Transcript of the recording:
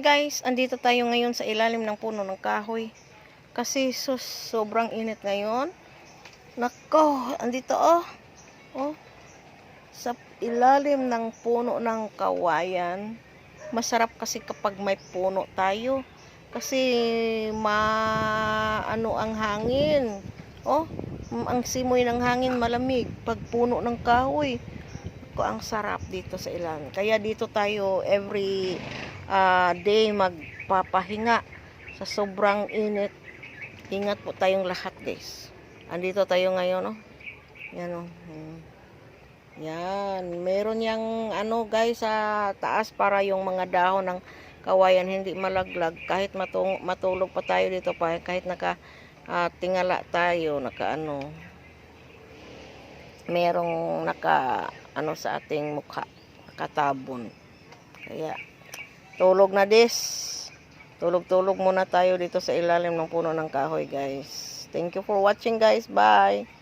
Guys, andito tayo ngayon sa ilalim ng puno ng kahoy. Kasi sus, sobrang init ngayon. Nako, andito oh. Oh. Sa ilalim ng puno ng kawayan. Masarap kasi kapag may puno tayo. Kasi ma ano ang hangin. Oh, ang simoy ng hangin malamig pag puno ng kahoy. Ko ang sarap dito sa ilan. Kaya dito tayo every ah, day magpapahinga sa sobrang init. Ingat po tayong lahat, guys. Andito tayo ngayon, oh. Yan, oh. Hmm. Yan. Meron yang ano, guys, sa taas para yung mga dahon ng kawayan hindi malaglag. Kahit matung matulog pa tayo dito pa, kahit naka ah, tingala tayo, naka ano, merong naka ano sa ating mukha, nakatabon. Kaya tulog na this. Tulog-tulog muna tayo dito sa ilalim ng puno ng kahoy, guys. Thank you for watching, guys. Bye.